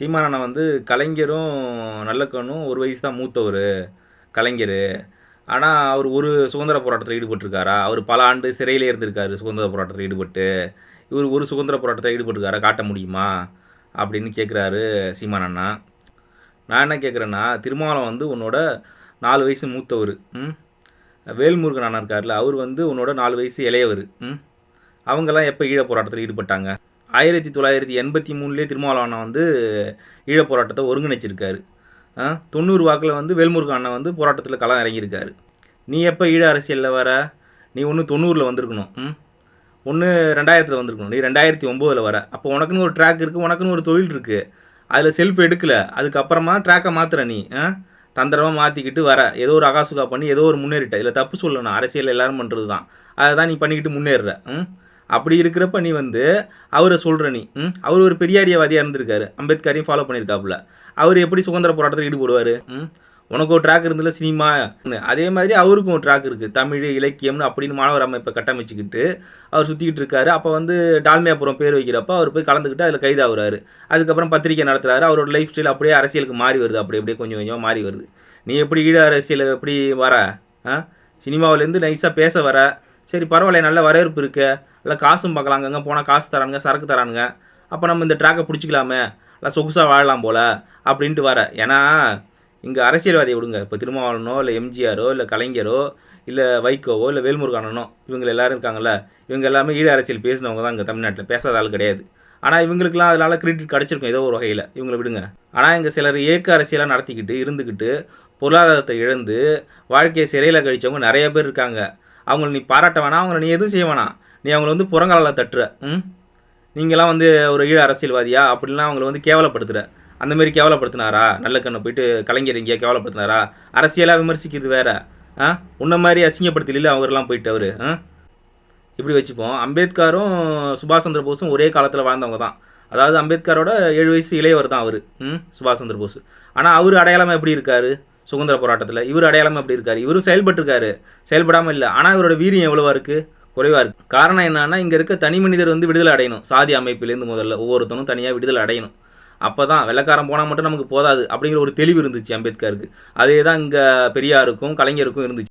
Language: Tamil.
சீமானனை வந்து கலைஞரும் நல்லக்கண்ணும் ஒரு வயசு தான் மூத்தவர் கலைஞர். ஆனால் அவர் ஒரு சுதந்திர போராட்டத்தில் ஈடுபட்டிருக்காரா? அவர் பல ஆண்டு சிறையிலே இருந்திருக்காரு சுதந்திர போராட்டத்தில் ஈடுபட்டு. இவர் ஒரு சுதந்திர போராட்டத்தில் ஈடுபட்டிருக்காரா? காட்ட முடியுமா? அப்படின்னு கேட்குறாரு சீமானண்ணா. நான் என்ன கேட்குறேன்னா திருமாவளம் வந்து உன்னோட நாலு வயசு மூத்தவர் ம்? வேல்முருகன் அண்ணா இருக்கார்ல அவர் வந்து உன்னோட நாலு வயசு இளையவர் ம்? அவங்கெல்லாம் எப்போ ஈழ போராட்டத்தில் ஈடுபட்டாங்க? ஆயிரத்தி தொள்ளாயிரத்தி எண்பத்தி மூணுலேயே திருமாவளவன் அண்ணா வந்து ஈழப் போராட்டத்தை ஒருங்கிணைச்சிருக்காரு தொண்ணூறு வாக்கில் வந்து வேல்முருகன் அண்ணன் வந்து போராட்டத்தில் களம் இறங்கியிருக்காரு. நீ எப்போ ஈழ அரசியலில் வர? நீ ஒன்று தொண்ணூறில் வந்திருக்கணும் ம்? ஒன்று ரெண்டாயிரத்தில் வந்திருக்கணும் நீ ரெண்டாயிரத்தி ஒம்போதில் வர. அப்போ உனக்குன்னு ஒரு ட்ராக் இருக்குது உனக்குன்னு ஒரு தொழில் இருக்குது அதில் செல்ஃப் எடுக்கல அதுக்கப்புறமா ட்ராக்கை மாத்துற நீ ஆ? தந்திரமாக மாற்றிக்கிட்டு வர. ஏதோ ஒரு அகாசுகா பண்ணி ஏதோ ஒரு முன்னேறிட்ட. இதில் தப்பு சொல்லணும் அரசியல் எல்லாரும் பண்ணுறது தான் அதை தான் நீ பண்ணிக்கிட்டு முன்னேறுற ம்? அப்படி இருக்கிறப்ப நீ வந்து அவரை சொல்கிற நீ ம் அவர் ஒரு பெரியாரியவாதியாக இருந்திருக்காரு. அம்பேத்கரையும் ஃபாலோ பண்ணியிருக்காப்புல. அவர் எப்படி சுதந்திர போராட்டத்தில் ஈடுபடுவார்? ம் உனக்கு ஒரு ட்ராக் இருந்ததில்ல சினிமா? அதே மாதிரி அவருக்கும் ஒரு ட்ராக் இருக்குது தமிழ் இலக்கியம்னு அப்படின்னு மாணவர் அமைப்பை கட்டமைச்சிக்கிட்டு அவர் சுற்றிக்கிட்டு இருக்காரு. அப்போ வந்து டால்மியாபுரம் பேர் வைக்கிறப்ப அவர் போய் கலந்துக்கிட்டு அதில் கைதாகிறாரு. அதுக்கப்புறம் பத்திரிக்கை நடத்துகிறாரு அவரோட லைஃப் ஸ்டைல் அப்படியே அரசியலுக்கு மாறி வருது. அப்படி அப்படியே கொஞ்சம் கொஞ்சமாக மாறி வருது. நீ எப்படி ஈழ அரசியல் எப்படி வர? ஆ? சினிமாவிலேருந்து நைஸாக பேச வர? சரி பரவாயில்ல நல்ல வரவேற்பு இருக்குது இல்லை காசும் பார்க்கலாம் அங்கங்கே போனால் காசு தரானுங்க சரக்கு தரானுங்க. அப்போ நம்ம இந்த ட்ராக்கை பிடிச்சிக்கலாமே. இல்லை சொகுசாக வாழலாம் போல் அப்படின்ட்டு வர. ஏன்னா இங்கே அரசியல்வாதியை விடுங்க. இப்போ திருமாவளவனோ இல்லை எம்ஜிஆரோ இல்லை கலைஞரோ இல்லை வைகோவோ இல்லை வேல்முருகானனோ இவங்க எல்லோரும் இருக்காங்கல்ல இவங்க எல்லாமே ஈழ அரசியல் பேசினவங்க தான் இங்கே தமிழ்நாட்டில். பேசாத ஆள் கிடையாது. ஆனால் இவங்களுக்குலாம் அதனால் கிரெடிட் கிடச்சிருக்கும் ஏதோ ஒரு வகையில். இவங்களை விடுங்க. ஆனால் இங்கே சிலர் ஏக்க அரசியலாக நடத்திக்கிட்டு இருந்துக்கிட்டு பொருளாதாரத்தை இழந்து வாழ்க்கையை சிறையில் கழிச்சவங்க நிறைய பேர் இருக்காங்க. அவங்கள நீ பாராட்ட வேணாம் அவங்கள நீ எதுவும் செய்ய வேணாம். நீ அவங்கள வந்து புறங்காலில் தட்டுற ம்? நீங்களாம் வந்து ஒரு ஈழ அரசியல்வாதியா? அப்படின்லாம் அவங்கள வந்து கேவலப்படுத்துகிற அந்தமாரி கேவலப்படுத்தினாரா? நல்ல கண்ணை போயிட்டு கலைஞர் இங்கே கேவலப்படுத்தினாரா? அரசியலாக விமர்சிக்கிறது வேற ஆ? உன்ன மாதிரி அசிங்கப்படுத்தல அவரெல்லாம் போயிட்டு அவர் ஆ? இப்படி வச்சுப்போம். அம்பேத்கரும் சுபாஷ் சந்திர போஸும் ஒரே காலத்தில் வாழ்ந்தவங்க தான். அதாவது அம்பேத்கரோட ஏழு வயசு இளையவர் தான் அவர் ம்? சுபாஷ் சந்திர போஸ். ஆனால் அவர் அடையாளமாக எப்படி இருக்காரு? சுதந்திர போராட்டத்தில். இவர் அடையாளம் எப்படி இருக்கார். இவரும் செயல்பட்டிருக்காரு. செயல்படாமல் இல்லை. ஆனால் இவரோட வீரியம் எவ்வளோவா இருக்குது குறைவாக இருக்குது காரணம் என்னன்னா இங்கே இருக்க தனி மனிதர் வந்து விடுதலை அடையணும். சாதி அமைப்பிலேருந்து முதல்ல. ஒவ்வொருத்தனும் தனியாக விடுதலை அடையணும். அப்போ தான் வெள்ளக்காரன் போனால் மட்டும் நமக்கு போதாது அப்படிங்கிற ஒரு தெளிவு இருந்துச்சு அம்பேத்கருக்கு. அதே தான் இங்கே பெரியாருக்கும் கலைஞருக்கும் இருந்துச்சு.